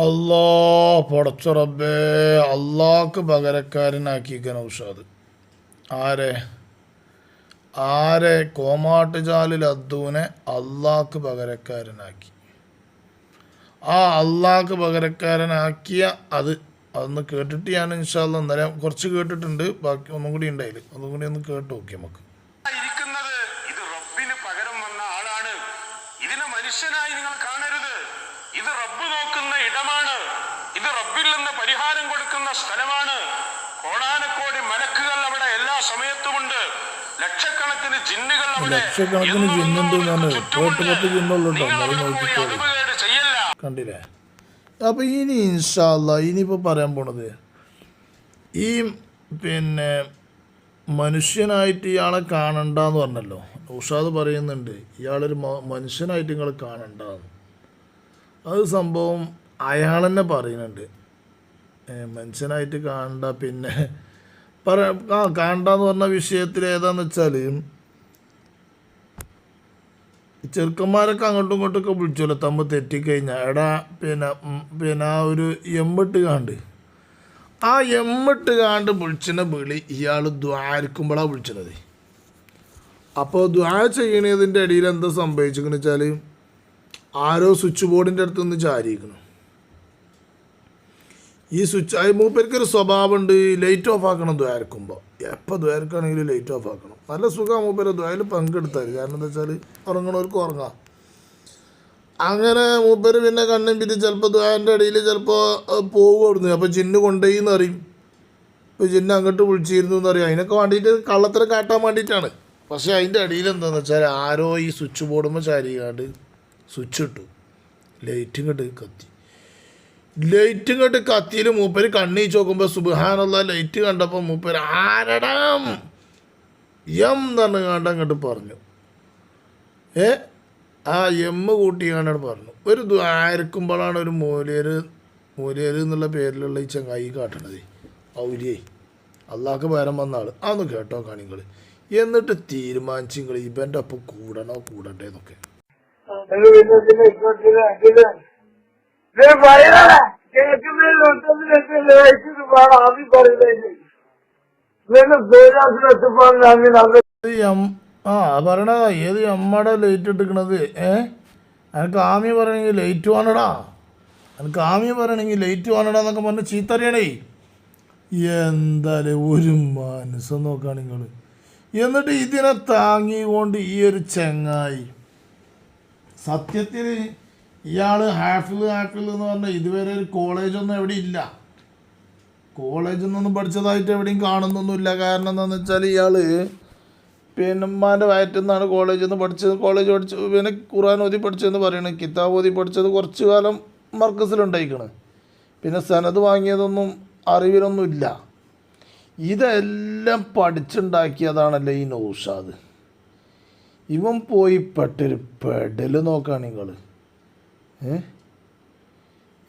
അല്ലാ പടച്ച റബ്ബേ അള്ളാക്ക് പകരക്കാരനാക്കിയിരിക്കാൻ ഔഷാദ് ആരെ? ആരെ? കോമാട്ട് കോമാട്ടുചാലിൽ അദ്ദൂനെ അള്ളാക്ക് പകരക്കാരനാക്കി. ആ അള്ളാക്ക് പകരക്കാരനാക്കിയ അത് അതൊന്ന് കേട്ടിട്ട് ഞാൻ ഇൻഷാല്ല ഇന്നലെ കുറച്ച് കേട്ടിട്ടുണ്ട് ബാക്കി ഒന്നും കൂടി ഉണ്ടായില്ല ഒന്നും കൂടി ഒന്ന് കേട്ട് നോക്കി നമുക്ക്. ലക്ഷക്കണക്കിന് ജിന്നുകൾ ലക്ഷക്കണക്കിന് എന്നും ജിന്നുണ്ട് ഞാൻ ചുറ്റുമുണ്ട്. പത്ത് ജിന്നുള്ളൂ കേട്ടോ നിങ്ങൾ അത് അവിടെ നോക്കിക്കോളൂ. ചെയ്യല്ല. കണ്ടില്ലേ? അപ്പോൾ ഇനി ഇൻഷാല്ല ഇനിയിപ്പോൾ പറയാൻ പോണത് ഈ പിന്നെ മനുഷ്യനായിട്ട് ഇയാളെ കാണണ്ടെന്ന് പറഞ്ഞല്ലോ. ഉഷാദ് പറയുന്നുണ്ട് ഇയാളൊരു മനുഷ്യനായിട്ട് നിങ്ങൾ കാണണ്ടെന്ന്. അത് സംഭവം അയാൾ തന്നെ പറയുന്നുണ്ട് മനുഷ്യനായിട്ട് കാണണ്ട പിന്നെ പറ ആ കാണ്ടെന്ന് പറഞ്ഞ വിഷയത്തിൽ ഏതാന്ന് വെച്ചാൽ ചെറുക്കന്മാരൊക്കെ അങ്ങോട്ടും ഇങ്ങോട്ടൊക്കെ വിളിച്ചല്ലോ തമ്മ് തെറ്റിക്കഴിഞ്ഞാൽ എടാ പിന്നെ പിന്നെ ആ ഒരു എമ്മിട്ട് കാണ്ട്. ആ എമ്മിട്ട് കാണ്ട് വിളിച്ചിന വിളി ഇയാൾ ദ്വാരിക്കുമ്പോഴാണ് വിളിച്ചത് അപ്പോൾ ദ്വാ ചെയ്യണതിന്റെ ഇടയിൽ എന്താ സംഭവിച്ചിരിക്കുന്നത് വെച്ചാൽ ആരോ സ്വിച്ച് ബോർഡിന്റെ അടുത്ത് നിന്ന് ചാരിയിരിക്കണം ഈ സ്വിച്ച് അത് മൂപ്പർക്കൊരു സ്വഭാവമുണ്ട് ലൈറ്റ് ഓഫ് ആക്കണം ദ്വാരക്കുമ്പോൾ എപ്പോൾ ദ്വയർക്കാണെങ്കിലും ലൈറ്റ് ഓഫ് ആക്കണം. നല്ല സുഖമാണ് മൂപ്പര് ദ്വാരയിൽ പങ്കെടുത്താൽ കാരണം എന്താ വെച്ചാൽ ഉറങ്ങണവർക്ക് ഉറങ്ങാം. അങ്ങനെ മൂപ്പര് പിന്നെ കണ്ണും പിരി ചിലപ്പോൾ ദ്വാരന്റെ ഇടയിൽ ചിലപ്പോൾ പോകുമായിരുന്നു അപ്പോൾ ജിന്ന് കൊണ്ടുപോയി എന്ന് അറിയും ഇപ്പോൾ ജിന്ന് അങ്ങോട്ട് വിളിച്ചിരുന്നു എന്ന് അറിയാം അതിനൊക്കെ വേണ്ടിയിട്ട് കള്ളത്തരം കാട്ടാൻ വേണ്ടിയിട്ടാണ്. പക്ഷേ അതിന്റെ അടിയിൽ എന്താണെന്ന് വെച്ചാൽ ആരോ ഈ സ്വിച്ച് ബോർഡുമ്പോൾ ചാരിയാണ്ട് സ്വിച്ച് ഇട്ടു. ലൈറ്റും കണ്ട് കത്തി. ലൈറ്റ് ഇങ്ങോട്ട് കത്തിയിൽ മൂപ്പര് കണ്ണീച്ച് ചോക്കുമ്പോൾ സുബാനുള്ള ലൈറ്റ് കണ്ടപ്പോൾ മൂപ്പര് ആരടാം? എം തന്നെ കണ്ട അങ്ങോട്ട് പറഞ്ഞു. ഏ? ആ എം കൂട്ടി കണ്ടാണ് പറഞ്ഞു. ഒരു ദ്വാരക്കുമ്പോഴാണ് ഒരു മൂലിയർ മൂലിയർ എന്നുള്ള പേരിലുള്ള ഈ ചങ്ങായി കാട്ടണത്. ഔലിയേ അള്ളാഹ്ക്ക് പകരം വന്ന ആൾ അന്ന് കേട്ടോ കാണിങ്ങൾ എന്നിട്ട് തീരുമാനിച്ചു നിങ്ങൾ ഇവന്റെ ഒപ്പം കൂടണോ കൂടണ്ടേ എന്നൊക്കെ ആ പറയണ ഏത് അമ്മടെ ലൈറ്റ് എടുക്കണത്? ഏ? എനിക്ക് ആമി പറയണെങ്കിൽ ലൈറ്റ് വേണടാ. എനിക്ക് ആമി പറയണെങ്കിൽ ലൈറ്റ് വേണടാ എന്നൊക്കെ പറഞ്ഞ് ചീത്തറിയണേ. എന്തായാലും ഒരു മനസ്സം നോക്കാണ് നിങ്ങൾ എന്നിട്ട് ഇതിനെ താങ്ങിക്കൊണ്ട് ഈ ഒരു ചെങ്ങായി സത്യത്തിൽ ഇയാൾ ഹാഫിൽ ഹാഫിൽ എന്ന് പറഞ്ഞാൽ ഇതുവരെ ഒരു കോളേജൊന്നും എവിടെ ഇല്ല. കോളേജിൽ നിന്നും പഠിച്ചതായിട്ട് എവിടെയും കാണുന്നൊന്നുമില്ല. കാരണം എന്താണെന്ന് വെച്ചാൽ ഇയാൾ പിന്നെ വയറ്റിൽ നിന്നാണ് കോളേജിൽ നിന്ന് പഠിച്ചത്. കോളേജ് പഠിച്ച് പിന്നെ ഖുറാൻ ഓതി പഠിച്ചതെന്ന് പറയുന്നത് കിതാബ് ഓതി പഠിച്ചത് കുറച്ച് കാലം മർക്കസിലുണ്ടായിക്കണ്. പിന്നെ സനത് വാങ്ങിയതൊന്നും അറിവിലൊന്നുമില്ല. ഇതെല്ലാം പഠിച്ചുണ്ടാക്കിയതാണല്ലേ ഈ നൗഷാദ്. ഇവൻ പോയി പെട്ടൊരു പെടൽ നോക്കുകയാണ് നിങ്ങൾ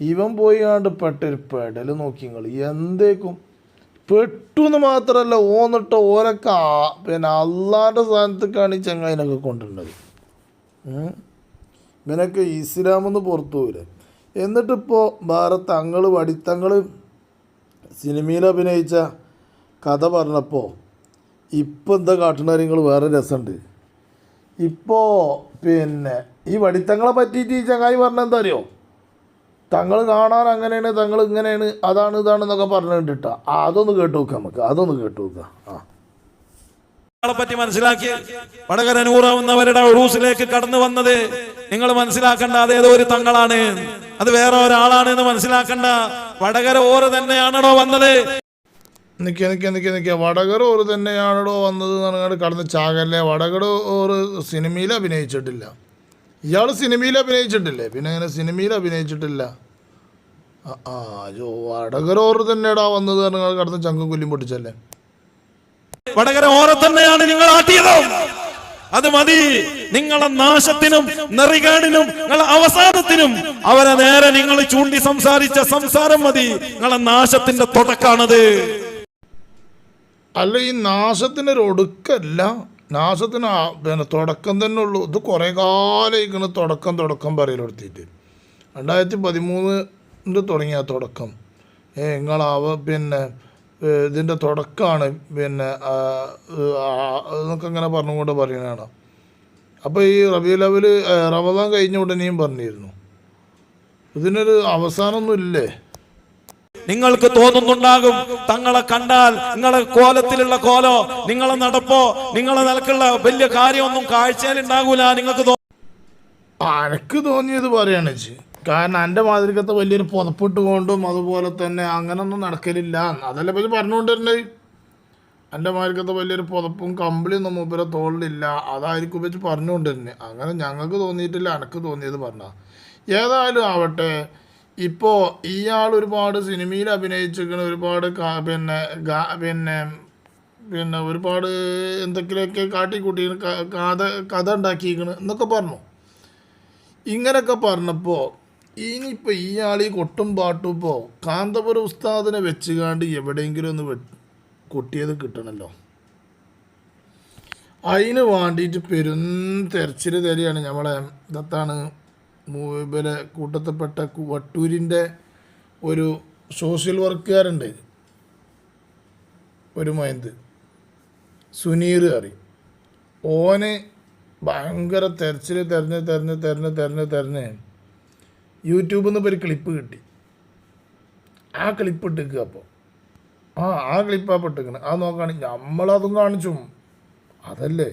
ഇവൻ പോയി കണ്ട് പെട്ടൊരു പെടൽ നോക്കി നിങ്ങൾ എന്തേക്കും? പെട്ടു എന്ന് മാത്രമല്ല ഓന്നിട്ട് ഓരൊക്കെ പിന്നെ അള്ളാന്റെ സ്ഥാനത്തേക്കാണ് ഈ ചങ്ങായിനൊക്കെ കൊണ്ടുവരുന്നത്. ഇവനൊക്കെ ഇസ്ലാമെന്ന് പുറത്തു പോയില്ല എന്നിട്ടിപ്പോൾ ഭാരത് തങ്ങൾ വടിത്തങ്ങൾ സിനിമയിൽ അഭിനയിച്ച കഥ പറഞ്ഞപ്പോൾ ഇപ്പോൾ എന്താ കാട്ടുന്ന കാര്യങ്ങൾ വേറെ രസമുണ്ട്. ഇപ്പോൾ പിന്നെ ഈ വടിത്തങ്ങളെ പറ്റിയിട്ട് ഈ ചങ്ങായി പറഞ്ഞ എന്താ അറിയോ? തങ്ങൾ കാണാൻ അങ്ങനെയാണ് തങ്ങൾ ഇങ്ങനെയാണ് അതാണ് ഇതാണെന്നൊക്കെ പറഞ്ഞിട്ടാ ആ അതൊന്ന് കേട്ടു നോക്കാം നമുക്ക്. അതൊന്ന് കേട്ടു നോക്കാം. ആ. പറ്റി മനസ്സിലാക്കി വടകര നൂറാവുന്നവരുടെ ഉറൂസിലേക്ക് കടന്നു വന്നത് നിങ്ങൾ മനസ്സിലാക്കേണ്ട അത് ഏതോ ഒരു തങ്ങളാണ്. അത് വേറെ ഒരാളാണ് എന്ന് മനസ്സിലാക്കണ്ട. വടകര ഓര് തന്നെയാണോ വന്നത്. നിൽക്കുക നിൽക്കുക നിൽക്കുക നിൽക്കുക വടകര ഓര് തന്നെയാണോ വന്നത് എന്ന് പറഞ്ഞാൽ കടന്ന് ചാകല്ലേ? വടകര ഓറ് സിനിമയിൽ അഭിനയിച്ചിട്ടില്ല. ഇയാൾ സിനിമയിൽ അഭിനയിച്ചിട്ടില്ലേ? പിന്നെ അങ്ങനെ സിനിമയിൽ അഭിനയിച്ചിട്ടില്ല. ആ അയ്യോ ജോ വടകർ തന്നെടാ തന്നെയാടാ വന്നത് പറഞ്ഞാൽ കടന്ന് ചങ്കും കൊല്ലും പൊട്ടിച്ചല്ലേ? വടകര ഓറെ തന്നെയാണ് നിങ്ങൾ ആട്ടിയത്. അത് മതി. നിങ്ങളെ നാശത്തിനും നെറികേടിനും നിങ്ങളെ അവസാനത്തിനും അവരെ നേരെ നിങ്ങൾ ചൂണ്ടി സംസാരിച്ച സംസാരം മതി. നിങ്ങളെ നാശത്തിന്റെ തുടക്കാണത്. അല്ല ഈ നാശത്തിനൊരു ഒടുക്കല്ല. നാശത്തിന് പിന്നെ തുടക്കം തന്നെ ഉള്ളൂ. ഇത് കുറേ കാലമായിക്കണ് തുടക്കം തുടക്കം പറയലെടുത്തിട്ട് രണ്ടായിരത്തി പതിമൂന്ന് ഇത് തുടങ്ങിയ തുടക്കം. നിങ്ങളാവ പിന്നെ ഇതിന്റെ തുടക്കമാണ് പിന്നെ എന്നൊക്കെ ഇങ്ങനെ പറഞ്ഞുകൊണ്ട് പറയുന്നതാണ് അപ്പോൾ ഈ റബി ലെവൽ റമദാൻ കഴിഞ്ഞ ഉടനെയും പറഞ്ഞിരുന്നു. ഇതിനൊരു അവസാനമൊന്നും ഇല്ലേ നിങ്ങൾക്ക് തോന്നുന്നുണ്ടാകും. തങ്ങളെ കണ്ടാൽ നിങ്ങളെ കോലത്തിലുള്ള കോലോ നിങ്ങളെ നടപ്പോ നിങ്ങളെ നിലക്കുള്ള വലിയ കാര്യമൊന്നും കാഴ്ചയിൽ ഉണ്ടാകൂല. നിങ്ങൾക്ക് എനിക്ക് തോന്നിയത് പറയാണ് കാരണം എന്റെ മാതിരിക്കത്തെ വലിയൊരു പുതപ്പിട്ട് കൊണ്ടും അതുപോലെ തന്നെ അങ്ങനൊന്നും നടക്കലില്ല. അതല്ല ഇപ്പം പറഞ്ഞുകൊണ്ടിരുന്നത് എന്റെ മാതിരികത്തെ വലിയൊരു പുതപ്പും കമ്പിളിയൊന്നും മൂപ്പരെ തോളിലില്ല. അതായിരിക്കും വെച്ച് പറഞ്ഞുകൊണ്ടിരുന്നത് അങ്ങനെ ഞങ്ങൾക്ക് തോന്നിയിട്ടില്ല എനിക്ക് തോന്നിയത് പറഞ്ഞ ഏതായാലും ആവട്ടെ ഇപ്പോൾ ഇയാൾ ഒരുപാട് സിനിമയിൽ അഭിനയിച്ചിരിക്കുന്ന ഒരുപാട് പിന്നെ പിന്നെ പിന്നെ ഒരുപാട് എന്തൊക്കെയൊക്കെ കാട്ടിക്കൂട്ടി കഥ കഥ ഉണ്ടാക്കിയിരിക്കണ് എന്നൊക്കെ പറഞ്ഞു. ഇങ്ങനെയൊക്കെ പറഞ്ഞപ്പോൾ ഇനിയിപ്പോൾ ഇയാൾ ഈ കൊട്ടും പാട്ടും കാന്തപുരം ഉസ്താദിനെ വെച്ചുകാണ്ട് എവിടെയെങ്കിലും ഒന്ന് കൊട്ടിയത് കിട്ടണമല്ലോ അതിന് വേണ്ടിയിട്ട് പെരും തെരച്ചിൽ തരികയാണ് നമ്മളെ ഇതത്താണ് മൂബലെ കൂട്ടത്തിൽപ്പെട്ട വട്ടൂരിന്റെ ഒരു സോഷ്യൽ വർക്കുകാരുണ്ട്. ഒരു മൈന്ത്. സുനീർ കറി ഓന് ഭയങ്കര തെരച്ചിൽ തെരഞ്ഞ് തെരഞ്ഞ് തെരഞ്ഞ് തെരഞ്ഞ് തെരഞ്ഞ്. യൂട്യൂബിൽ നിന്ന് ഒരു ക്ലിപ്പ് കിട്ടി. ആ ക്ലിപ്പ് ഇട്ടിക്കുക അപ്പോൾ ആ ആ ക്ലിപ്പാണ് പെട്ടിക്കണ് അത് നോക്കുകയാണെങ്കിൽ നമ്മളതും കാണിച്ചും. അതല്ലേ?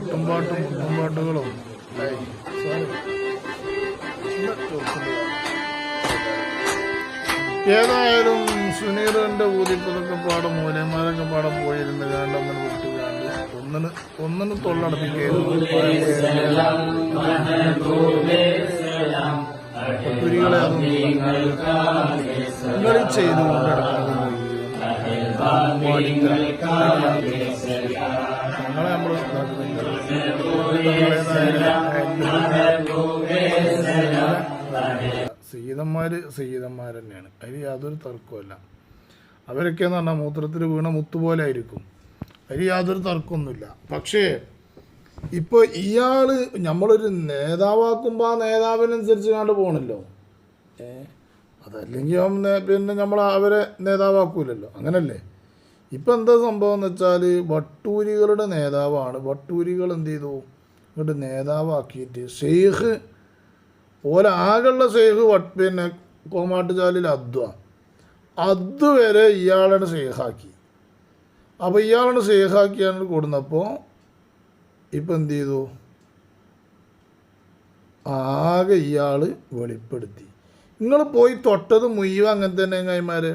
ഇതിലങ്ങനെ മുട്ടും പാട്ടും മുട്ടും പാട്ടുകളും ഏയ് സോറി ഏതായാലും സുനീറിന്റെ ഊതിപ്പതൊക്കെ പാടം മൂലന്മാരൊക്കെ പാടം പോയിരുന്നു കാണ്ട് അങ്ങനെ വിട്ട് കാണ്ട് ഒന്നിന് ഒന്നിന് തൊള്ളടപ്പിക്കുകയായിരുന്നു. കുരികളെ നിങ്ങൾ ചെയ്തുകൊണ്ട് സീതന്മാർ സീതന്മാർ തന്നെയാണ് അതിൽ യാതൊരു തർക്കമല്ല അവരൊക്കെ എന്ന് പറഞ്ഞാൽ മൂത്രത്തിൽ വീണ മുത്തുപോലെ ആയിരിക്കും. അതിൽ യാതൊരു തർക്കമൊന്നുമില്ല. പക്ഷേ ഇപ്പോൾ ഇയാൾ നമ്മളൊരു നേതാവാക്കുമ്പോൾ ആ നേതാവിനനുസരിച്ച് കണ്ട് പോകണല്ലോ. ഏ? അതല്ലെങ്കിൽ പിന്നെ നമ്മൾ അവരെ നേതാവാക്കൂലല്ലോ. അങ്ങനല്ലേ? ഇപ്പം എന്താ സംഭവം എന്ന് വെച്ചാൽ വട്ടൂരികളുടെ നേതാവാണ്. വട്ടൂരികൾ എന്ത് ചെയ്തു? ഇങ്ങോട്ട് നേതാവാക്കിയിട്ട് സേഹ് ഷെയ്ഖ് വട്ട് പിന്നെ കോമാട്ടുചാലിൽ അദ്വ. അതുവരെ ഇയാളാണ് ഷെയ്ഖാക്കി അപ്പോൾ ഇയാളാണ് ഷെയ്ഖാക്കിയാണ് കൊടുന്നപ്പോൾ ഇപ്പം എന്ത് ചെയ്തു? ആകെ ഇയാൾ വെളിപ്പെടുത്തി. നിങ്ങൾ പോയി തൊട്ടത് മുഴുവൻ അങ്ങനെ തന്നെ കൈമാരെ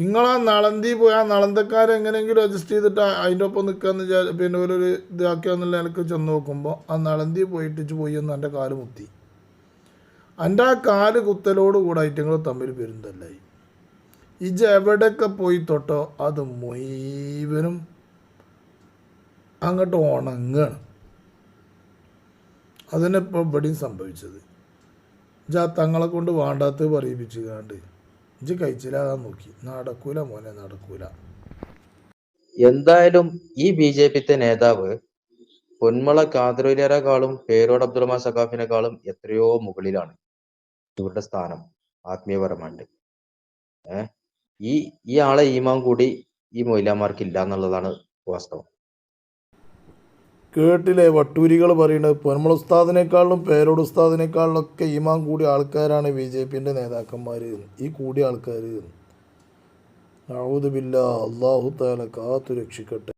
നിങ്ങളാ നളന്തി പോയി ആ നളന്തക്കാരെ എങ്ങനെയെങ്കിലും അഡ്ജസ്റ്റ് ചെയ്തിട്ട് അതിന്റെ ഒപ്പം നിൽക്കാന്ന് വിചാരിച്ച പിന്നെ ഒരു ഇതാക്കിയാന്നുള്ള നിലയ്ക്ക് ചെന്ന് നോക്കുമ്പോൾ ആ നളന്തി പോയിട്ട് ഇജ്ജ് പോയി എന്ന് എന്റെ കാൽ മുത്തി എന്റെ ആ കാൽ കുത്തലോട് കൂടെ ഐറ്റങ്ങൾ തമ്മിൽ പെരുന്തല്ലായി. ഇജ് എവിടെയൊക്കെ പോയി തൊട്ടോ അത് മുഴുവനും അങ്ങോട്ട് ഉണങ്ങാണ്. അതിനിപ്പോൾ ഇവിടെയും സംഭവിച്ചത്. ജാ തങ്ങളെ കൊണ്ട് വേണ്ടാത്തത് പറയിപ്പിച്ചു ഇജ് കഴിച്ചില്ലാതാ നോക്കി. നടക്കൂല മോനെ നടക്കൂല. എന്തായാലും ഈ ബി ജെ പിത്തെ നേതാവ് പൊന്മള കാതറൂലിയരെക്കാളും പേരോട് അബ്ദുറഹ്മാൻ സഖാഫിനെക്കാളും എത്രയോ മുകളിലാണ്. ഇവരുടെ സ്ഥാനം ആത്മീയപരമായിട്ട്. ഏഹ്? ഈ ഈ ആളെ ഈമാൻ കൂടി ഈ മൊയ്ലാമാർക്ക് ഇല്ല എന്നുള്ളതാണ് വാസ്തവം. കേട്ടില്ലേ? വട്ടൂരികൾ പറയുന്നത് പൊന്മള ഉസ്താദിനേക്കാളും പേരോട് ഉസ്താദിനേക്കാളിലൊക്കെ ഈമാൻ കൂടിയ ആൾക്കാരാണ് ബി ജെ പിന്റെ നേതാക്കന്മാർ ഈ കൂടിയ ആൾക്കാർ ഔദുബില്ല അള്ളാഹു താല കാത്തു രക്ഷിക്കട്ടെ